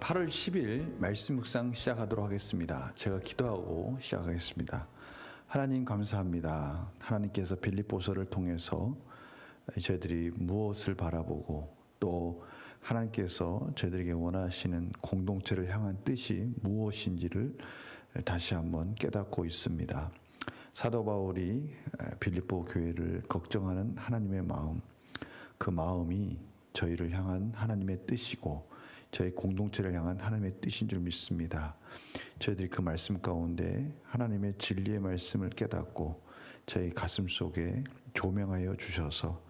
8월 10일 말씀 묵상 시작하도록 하겠습니다. 제가 기도하고 시작하겠습니다. 하나님 감사합니다. 하나님께서 빌립보서를 통해서 저희들이 무엇을 바라보고 또 하나님께서 저희들에게 원하시는 공동체를 향한 뜻이 무엇인지를 다시 한번 깨닫고 있습니다. 사도 바울이 빌립보 교회를 걱정하는 하나님의 마음, 그 마음이 저희를 향한 하나님의 뜻이고 저희 공동체를 향한 하나님의 뜻인 줄 믿습니다. 저희들이 그 말씀 가운데 하나님의 진리의 말씀을 깨닫고 저희 가슴 속에 조명하여 주셔서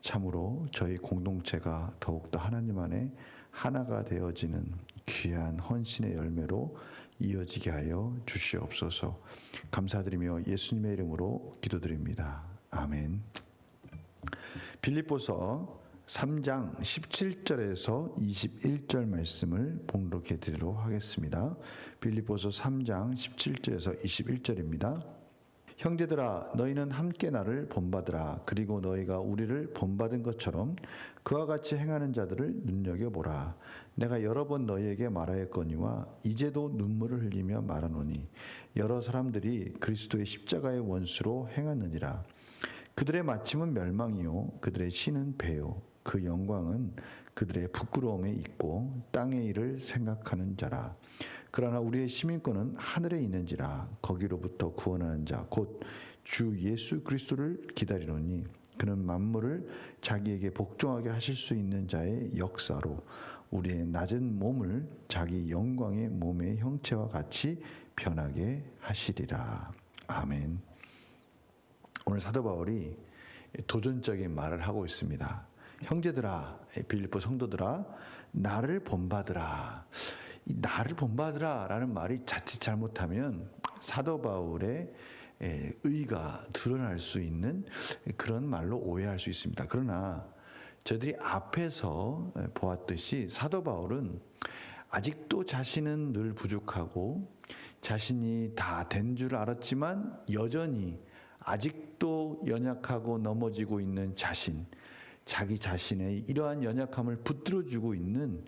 참으로 저희 공동체가 더욱더 하나님 안에 하나가 되어지는 귀한 헌신의 열매로 이어지게 하여 주시옵소서. 감사드리며 예수님의 이름으로 기도드립니다. 아멘. 빌립보서 3장 17절에서 21절 말씀을 봉독해 드리도록 하겠습니다. 빌립보서 3장 17절에서 21절입니다. 형제들아 너희는 함께 나를 본받으라 그리고 너희가 우리를 본받은 것처럼 그와 같이 행하는 자들을 눈여겨 보라 내가 여러 번 너희에게 말하였거니와 이제도 눈물을 흘리며 말하노니 여러 사람들이 그리스도의 십자가의 원수로 행하느니라 그들의 마침은 멸망이요 그들의 신은 배요 그 영광은 그들의 부끄러움에 있고 땅의 일을 생각하는 자라. 그러나 우리의 시민권은 하늘에 있는지라 거기로부터 구원하는 자 곧 주 예수 그리스도를 기다리노니 그는 만물을 자기에게 복종하게 하실 수 있는 자의 역사로 우리의 낮은 몸을 자기 영광의 몸의 형체와 같이 변하게 하시리라. 아멘. 오늘 사도 바울이 도전적인 말을 하고 있습니다. 형제들아, 빌립보 성도들아, 나를 본받으라. 이 나를 본받으라라는 말이 자칫 잘못하면 사도 바울의 의가 드러날 수 있는 그런 말로 오해할 수 있습니다. 그러나 저희들이 앞에서 보았듯이 사도 바울은 아직도 자신은 늘 부족하고 자신이 다 된 줄 알았지만 여전히 아직도 연약하고 넘어지고 있는 자신, 자기 자신의 이러한 연약함을 붙들어 주고 있는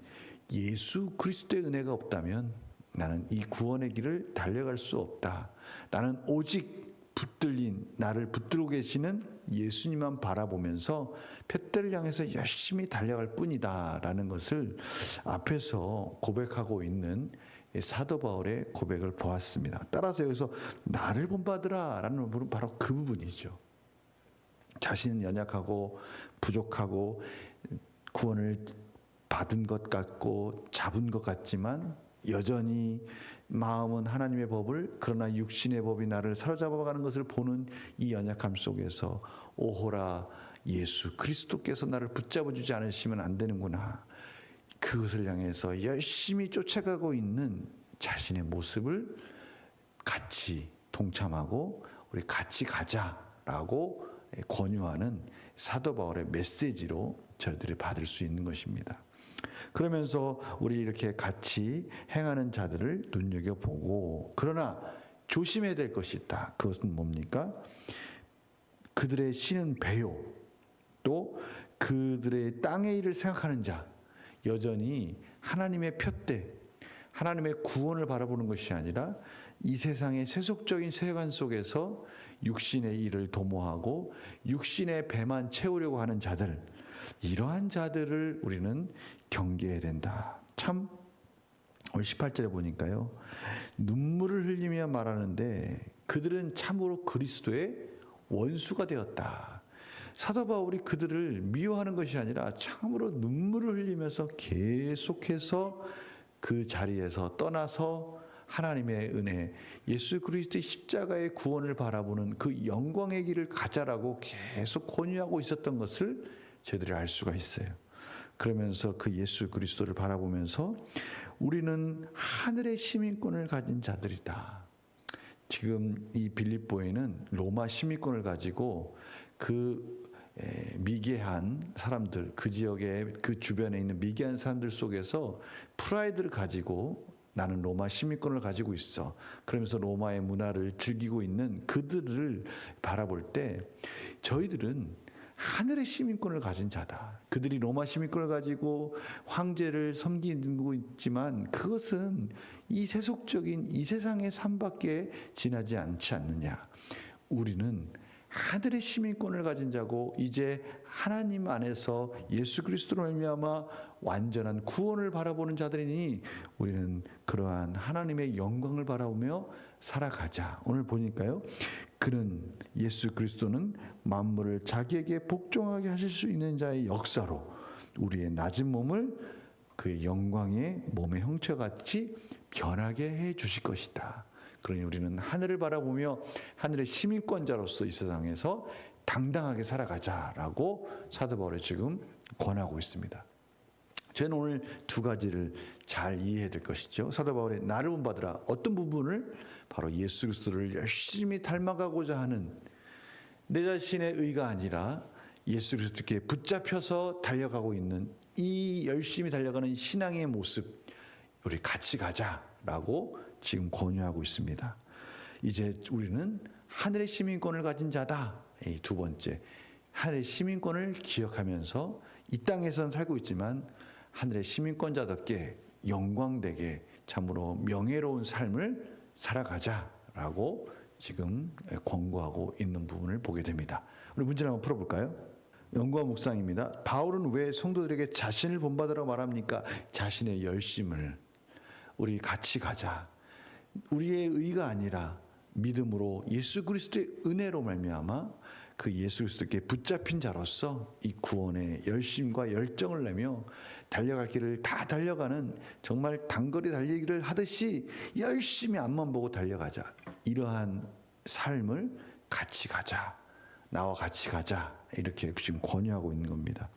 예수 그리스도의 은혜가 없다면 나는 이 구원의 길을 달려갈 수 없다. 나는 오직 붙들린 나를 붙들고 계시는 예수님만 바라보면서 푯대를 향해서 열심히 달려갈 뿐이다라는 것을 앞에서 고백하고 있는 사도 바울의 고백을 보았습니다. 따라서 여기서 나를 본받으라라는 부분은 바로 그 부분이죠. 자신은 연약하고 부족하고 구원을 받은 것 같고 잡은 것 같지만 여전히 마음은 하나님의 법을 그러나 육신의 법이 나를 사로잡아가는 것을 보는 이 연약함 속에서 오호라 예수 그리스도께서 나를 붙잡아 주지 않으시면 안 되는구나. 그것을 향해서 열심히 쫓아가고 있는 자신의 모습을 같이 동참하고 우리 같이 가자라고 권유하는 사도 바울의 메시지로 저희들이 받을 수 있는 것입니다. 그러면서 우리 이렇게 같이 행하는 자들을 눈여겨보고 그러나 조심해야 될 것이 있다. 그것은 뭡니까? 그들의 신은 배요. 또 그들의 땅의 일을 생각하는 자. 여전히 하나님의 표대, 하나님의 구원을 바라보는 것이 아니라 이 세상의 세속적인 세관 속에서 육신의 일을 도모하고 육신의 배만 채우려고 하는 자들, 이러한 자들을 우리는 경계해야 된다. 참, 오늘 18절에 보니까요, 눈물을 흘리며 말하는데 그들은 참으로 그리스도의 원수가 되었다. 사도 바울이 그들을 미워하는 것이 아니라 참으로 눈물을 흘리면서 계속해서 그 자리에서 떠나서 하나님의 은혜, 예수 그리스도의 십자가의 구원을 바라보는 그 영광의 길을 가자라고 계속 권유하고 있었던 것을 저희들이 알 수가 있어요. 그러면서 그 예수 그리스도를 바라보면서 우리는 하늘의 시민권을 가진 자들이다. 지금 이 빌립보에는 로마 시민권을 가지고 그 미개한 사람들, 그 지역에 그 주변에 있는 미개한 사람들 속에서 프라이드를 가지고 나는 로마 시민권을 가지고 있어. 그러면서 로마의 문화를 즐기고 있는 그들을 바라볼 때 저희들은 하늘의 시민권을 가진 자다. 그들이 로마 시민권을 가지고 황제를 섬기고 있지만 그것은 이 세속적인 이 세상의 삶밖에 지나지 않지 않느냐. 우리는 하늘의 시민권을 가진 자고 이제 하나님 안에서 예수 그리스도로 말미암아 완전한 구원을 바라보는 자들이니 우리는 그러한 하나님의 영광을 바라보며 살아가자. 오늘 보니까요. 그는 예수 그리스도는 만물을 자기에게 복종하게 하실 수 있는 자의 역사로 우리의 낮은 몸을 그의 영광의 몸의 형체같이 변하게 해 주실 것이다. 그러니 우리는 하늘을 바라보며 하늘의 시민권자로서 이 세상에서 당당하게 살아가자라고 사도 바울이 지금 권하고 있습니다. 저는 오늘 두 가지를 잘 이해해야 될 것이죠. 사도 바울의 나를 본받으라 어떤 부분을 바로 예수 그리스도를 열심히 닮아가고자 하는 내 자신의 의가 아니라 예수 그리스도께 붙잡혀서 달려가고 있는 이 열심히 달려가는 신앙의 모습 우리 같이 가자라고 지금 권유하고 있습니다. 이제 우리는 하늘의 시민권을 가진 자다. 이두 번째 하늘의 시민권을 기억하면서 이 땅에선 살고 있지만 하늘의 시민권자답게 영광되게 참으로 명예로운 삶을 살아가자라고 지금 권고하고 있는 부분을 보게 됩니다. 우리 문제를 한번 풀어볼까요? 연구와 묵상입니다. 바울은 왜 성도들에게 자신을 본받으라고 말합니까? 자신의 열심을 우리 같이 가자. 우리의 의가 아니라 믿음으로 예수 그리스도의 은혜로 말미암아 그 예수 그리스도께 붙잡힌 자로서 이 구원의 열심과 열정을 내며 달려갈 길을 다 달려가는 정말 단거리 달리기를 하듯이 열심히 앞만 보고 달려가자. 이러한 삶을 같이 가자. 나와 같이 가자. 이렇게 지금 권유하고 있는 겁니다.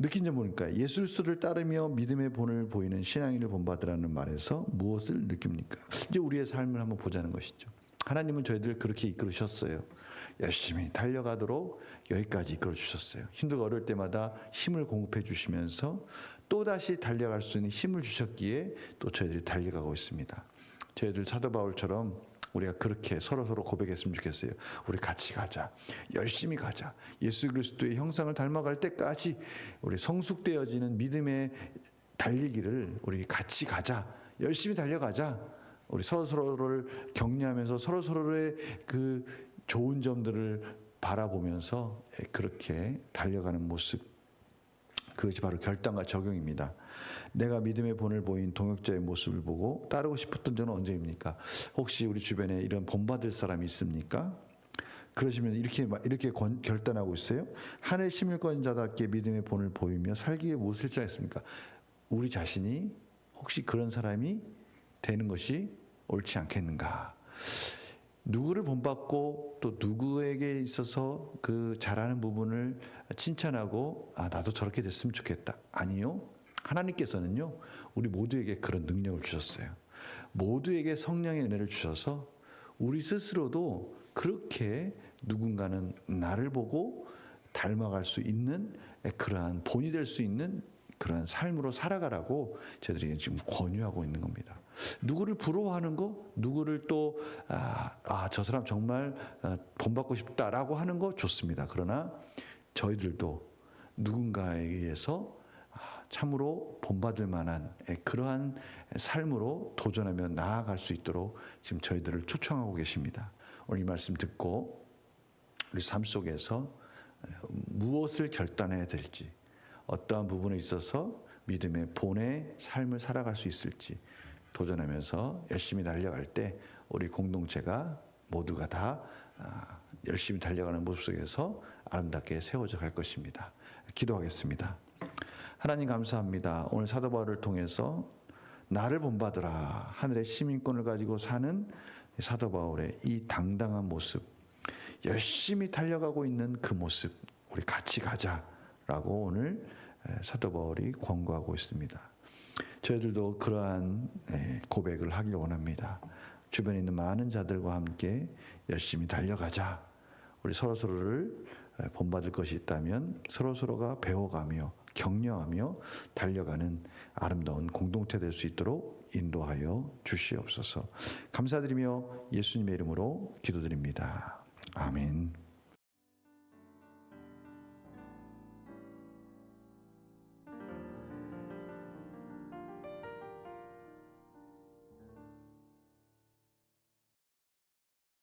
느낀 점 보니까 예수 그리스도를 따르며 믿음의 본을 보이는 신앙인을 본받으라는 말에서 무엇을 느낍니까? 이제 우리의 삶을 한번 보자는 것이죠. 하나님은 저희들 그렇게 이끌으셨어요. 열심히 달려가도록 여기까지 이끌어 주셨어요. 힘들고 어려울 때마다 힘을 공급해 주시면서 또 다시 달려갈 수 있는 힘을 주셨기에 또 저희들이 달려가고 있습니다. 저희들 사도 바울처럼 우리가 그렇게 서로 서로 고백했으면 좋겠어요. 우리 같이 가자. 열심히 가자. 예수 그리스도의 형상을 닮아갈 때까지 우리 성숙되어지는 믿음의 달리기를 우리 같이 가자. 열심히 달려가자. 우리 서로 서로를 격려하면서 서로 서로의 그 좋은 점들을 바라보면서 그렇게 달려가는 모습. 그것이 바로 결단과 적용입니다. 내가 믿음의 본을 보인 동역자의 모습을 보고 따르고 싶었던 저는 언제입니까? 혹시 우리 주변에 이런 본받을 사람이 있습니까? 그러시면 이렇게 이렇게 권, 결단하고 있어요. 한해 시민권자답게 믿음의 본을 보이며 살기에 무엇을 짜했습니까? 우리 자신이 혹시 그런 사람이 되는 것이 옳지 않겠는가? 누구를 본받고 또 누구에게 있어서 그 잘하는 부분을 칭찬하고 아 나도 저렇게 됐으면 좋겠다. 아니요. 하나님께서는요, 우리 모두에게 그런 능력을 주셨어요. 모두에게 성령의 은혜를 주셔서 우리 스스로도 그렇게 누군가는 나를 보고 닮아갈 수 있는 그러한 본이 될 수 있는 그러한 삶으로 살아가라고 저희들이 지금 권유하고 있는 겁니다. 누구를 부러워하는 거, 누구를 또, 아, 아, 저 사람 정말 아, 본받고 싶다라고 하는 거 좋습니다. 그러나 저희들도 누군가에 의해서 참으로 본받을 만한 그러한 삶으로 도전하며 나아갈 수 있도록 지금 저희들을 초청하고 계십니다. 오늘 이 말씀 듣고 우리 삶 속에서 무엇을 결단해야 될지 어떠한 부분에 있어서 믿음의 본의 삶을 살아갈 수 있을지 도전하면서 열심히 달려갈 때 우리 공동체가 모두가 다 아, 열심히 달려가는 모습 속에서 아름답게 세워져 갈 것입니다. 기도하겠습니다. 하나님 감사합니다. 오늘 사도 바울을 통해서 나를 본받으라 하늘의 시민권을 가지고 사는 사도 바울의 이 당당한 모습, 열심히 달려가고 있는 그 모습, 우리 같이 가자라고 오늘 사도 바울이 권고하고 있습니다. 저희들도 그러한 고백을 하길 원합니다. 주변에 있는 많은 자들과 함께 열심히 달려가자. 우리 서로 서로를 본받을 것이 있다면 서로 서로가 배워가며 격려하며 달려가는 아름다운 공동체 될 수 있도록 인도하여 주시옵소서. 감사드리며 예수님의 이름으로 기도드립니다. 아멘.